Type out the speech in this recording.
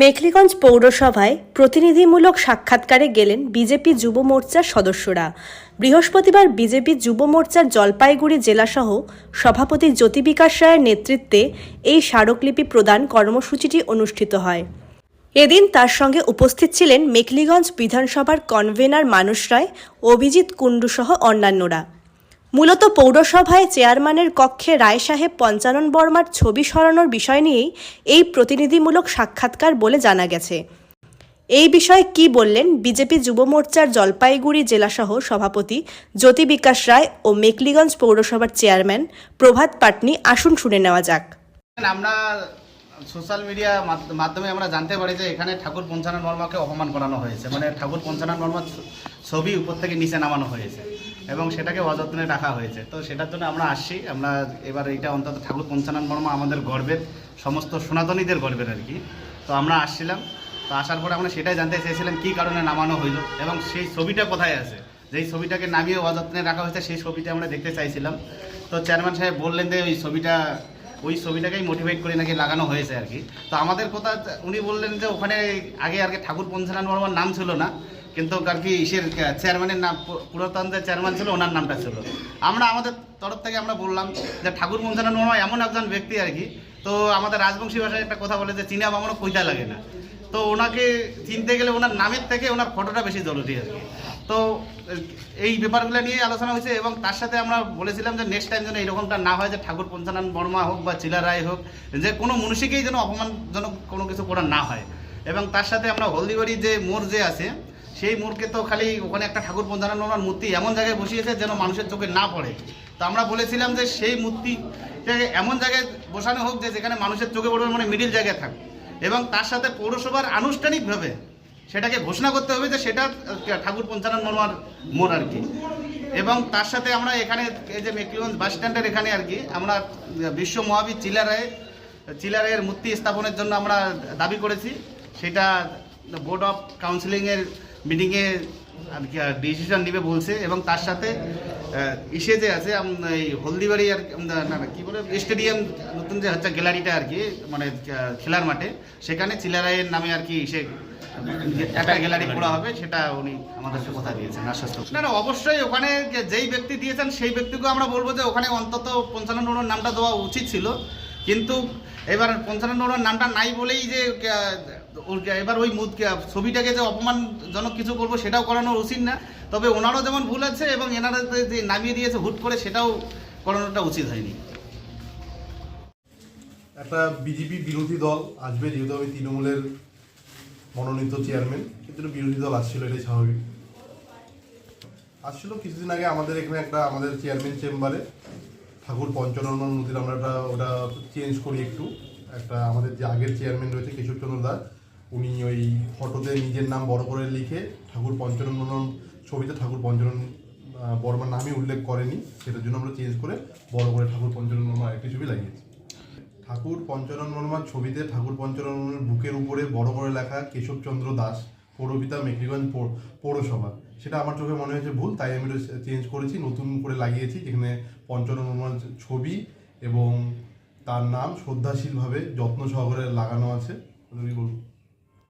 মেখলিগঞ্জ পৌরসভায় প্রতিনিধিমূলক সাক্ষাৎকারে গেলেন বিজেপি যুব মোর্চার সদস্যরা। বৃহস্পতিবার বিজেপি যুব মোর্চার জলপাইগুড়ি জেলাসহ সভাপতি জ্যোতিবিকাশ রায়ের নেতৃত্বে এই স্মারকলিপি প্রদান কর্মসূচিটি অনুষ্ঠিত হয়। এদিন তার সঙ্গে উপস্থিত ছিলেন মেখলিগঞ্জ বিধানসভার কনভেনার মানুষ রায়, অভিজিৎ কুণ্ডুসহ অন্যান্যরা। মূলত পৌরসভায় চেয়ারম্যানের কক্ষে রায় সাহেব পঞ্চানন বর্মার ছবি সরানোর বিষয় নিয়েই এই প্রতিনিধিমূলক সাক্ষাৎকার বলে জানা গেছে। এই বিষয়ে কি বললেন বিজেপি যুব মোর্চার জলপাইগুড়ি জেলাসহ সভাপতি জ্যোতি বিকাশ রায় ও মেকলিগঞ্জ পৌরসভার চেয়ারম্যান প্রভাত পাটনি? আসুন শুনে নেওয়া যাক। আমরা সোশ্যাল মিডিয়া মাধ্যমে আমরা জানতে পারি যে এখানে ঠাকুর পঞ্চানন বর্মাকে অপমান করানো হয়েছে। মানে ঠাকুর পঞ্চানন বর্মার ছবি উপর থেকে নিচে নামানো হয়েছে। এবং সেটাকে অযত্নে রাখা হয়েছে। তো সেটার জন্য আমরা আসছি। আমরা এবার এটা অন্তত ঠাকুর পঞ্চানন বর্মা আমাদের গর্বের, সমস্ত সনাতনীদের গর্বের আর কি। তো আমরা আসছিলাম। তো আসার পরে আমরা সেটাই জানতে চেয়েছিলাম কী কারণে নামানো হইল এবং সেই ছবিটা কোথায় আছে? যেই ছবিটাকে নামিয়ে অযত্নে রাখা হয়েছে, সেই ছবিটা আমরা দেখতে চাইছিলাম। তো চেয়ারম্যান সাহেব বললেন যে ওই ছবিটা, ওই ছবিটাকেই মোটিভেট করে নাকি লাগানো হয়েছে আর কি। তো আমাদের কথা, উনি বললেন যে ওখানে আগে আর কি ঠাকুর পঞ্চানন বর্মার নাম ছিল না। কিন্তু আর কি ইসের চেয়ারম্যানের নাম, পু- পুরাতন যে চেয়ারম্যান ছিল, ওনার নামটা ছিল। আমরা আমাদের তরফ থেকে আমরা বললাম যে ঠাকুর পঞ্চানন বর্মা এমন একজন ব্যক্তি আর কি। তো আমাদের রাজবংশী ভাষায় একটা কথা বলে যে চিনা বামানো কইতা লাগে না। তো ওনাকে চিনতে গেলে ওনার নামের থেকে ওনার ফটোটা বেশি জরুরি আর কি। তো, এই ব্যাপারগুলো নিয়ে আলোচনা হয়েছে এবং তার সাথে আমরা বলেছিলাম যে নেক্সট টাইম যেন এরকমটা না হয় যে ঠাকুর পঞ্চানন বর্মা হোক বা চিলা রায় হোক, যে কোনো মনুষ্যকেই যেন অপমানজনক কোনো কিছু করা না হয়। এবং তার সাথে আমরা হলদিবাড়ি যে মোড় যে আছে সেই মোড়কে তো খালি ওখানে একটা ঠাকুর পঞ্চানন বর্মার মূর্তি এমন জায়গায় বসিয়েছে যেন মানুষের চোখে না পড়ে। তো আমরা বলেছিলাম যে সেই মূর্তিটাকে এমন জায়গায় বসানো হোক যে যেখানে মানুষের চোখে পড়বে মানে মিডিল জায়গায় থাক। এবং তার সাথে পৌরসভার আনুষ্ঠানিকভাবে সেটাকে ঘোষণা করতে হবে যে সেটা ঠাকুর পঞ্চানন মনোয়ার মোড় আর কি। এবং তার সাথে আমরা এখানে এই যে মেকলিগঞ্জ বাস স্ট্যান্ডের এখানে আর কি, আমরা বিশ্ব মহাবীর চিলারায়, চিলারায়ের মূর্তি স্থাপনের জন্য আমরা দাবি করেছি। সেটা বোর্ড অফ কাউন্সিলিংয়ের মিটিংয়ে আর কি ডিসিশন নেবে বলছে এবং তার সাথে ইসে যে আছে এই হলদিবাড়ি আর না না, কি বলে স্টেডিয়াম নতুন যে হচ্ছে গ্যালারিটা আর কি মানে খেলার মাঠে, সেখানে চিলারায়ের নামে আর কি সে একটা গ্যালারি করা হবে, সেটা উনি আমাদেরকে কথা দিয়েছেন, আশ্বস্ত। না না, অবশ্যই ওখানে যেই ব্যক্তি দিয়েছেন, সেই ব্যক্তিকে আমরা বলব যে ওখানে অন্তত পঞ্চান্ন নম্বর নামটা দেওয়া উচিত ছিল। কিন্তু এবার পঞ্চান্ন নম্বর নামটা নাই বলেই যে এবার ওই ছবিটাকে যে অপমানজনক কিছু করব সেটাও করানো উচিত না। তবে ওনারও যেমন ভুল আছে, এবং এনারা যে- নামিয়ে দিয়েছে হুট করে, সেটাও করানোটা উচিত হয়নি। একটা বিজেপি বিরোধী দল আসবে, যেহেতু আমি তৃণমূলের মনোনীত চেয়ারম্যান, কিন্তু বিরোধী দল আসছিল, এটাই স্বাভাবিক। আসছিল কিছুদিন আগে আমাদের এখানে একটা, আমাদের চেয়ারম্যান চেম্বারে, ঠাকুর পঞ্চরণ নদীর আমরা একটা, ওটা চেঞ্জ করি একটু। একটা আমাদের যে আগের চেয়ারম্যান রয়েছে কেশবচন্দ্র দাস উনি ওই ফটোতে নিজের নাম বড় করে লিখে ঠাকুর পঞ্চরণ ছবিতে ঠাকুর পঞ্চরণ বর্মার নামই উল্লেখ করেনি। সেটার জন্য আমরা চেঞ্জ করে বড় করে ঠাকুর পঞ্চরণ বর্মা একটি ছবি লাগিয়েছি। ঠাকুর পঞ্চরণ বর্মার ছবিতে ঠাকুর বর্মার বুকের উপরে বড় করে লেখা কেশবচন্দ্র দাস, পৌরপিতা মেকলিগঞ্জ পৌরসভা। সেটা আমার চোখে মনে হয়েছে ভুল, তাই আমি চেঞ্জ করেছি, নতুন করে লাগিয়েছি, যেখানে পঞ্চরণ বর্মার ছবি এবং তার নাম শ্রদ্ধাশীলভাবে যত্ন সহকারে লাগানো আছে।